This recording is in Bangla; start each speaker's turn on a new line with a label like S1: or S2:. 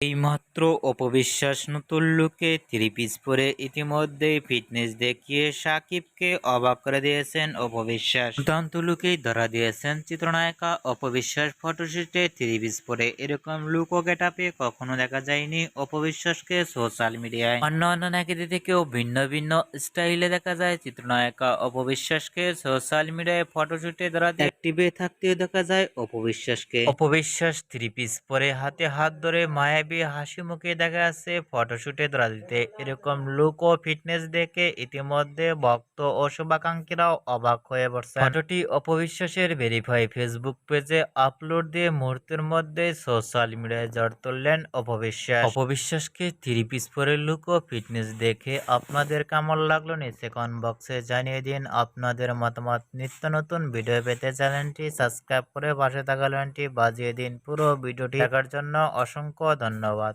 S1: এইমাত্র অপবিশ্বাস নতুন লুকে থ্রি পিস পরে ইতিমধ্যেই ফিটনেস দেখিয়ে সাকিবকে অবাক করে দিয়েছেন অপবিশ্বাস। দুর্দান্ত লুকেই ধরা দিয়েছেন চিত্রনায়িকা অপবিশ্বাস ফটোশুটে থ্রি পিস পরে। এরকম লুক ও গেটাপে কখনো দেখা যায়নি অপবিশ্বাসকে সোশ্যাল মিডিয়ায় অন্য অন্য নায়িকাদের থেকেও ভিন্ন ভিন্ন স্টাইলে দেখা যায় চিত্রনায়িকা অপবিশ্বাসকে সোশ্যাল মিডিয়ায় ফটোশুটে ধরা অ্যাক্টিভে থাকতেও দেখা যায় অপবিশ্বাসকে। অপবিশ্বাস থ্রি পিস পরে হাতে হাত ধরে মায়াবী হাসি মুখে দেখা যাচ্ছে ফটোশুটে ধরা দিতে এরকম লুক ও ফিটনেস দেখে ইতিমধ্যে ভক্ত ও শুভাকাঙ্ক্ষীরাও অবাক হয়ে পড়ছে ফটোটি অপবিশ্বাসের ভেরিফাই ফেসবুক পেজে আপলোড দিয়ে মুহূর্তের মধ্যে সোশ্যাল মিডিয়ায় জ্বর তুললেন অপবিশ্বাস। অপবিশ্বাসকে থ্রি পিস পরে লুক ও ফিটনেস দেখে আপনাদের কেমন লাগল নিচে কমেন্ট বক্সে জানিয়ে দিন। আপনাদের মতামত নিত্য নতুন ভিডিও পেতে চ্যানেলটি সাবস্ক্রাইব করে পাশে থাকা বাজিয়ে দিন। পুরো ভিডিওটি দেখার জন্য অসংখ্য ধন্যবাদ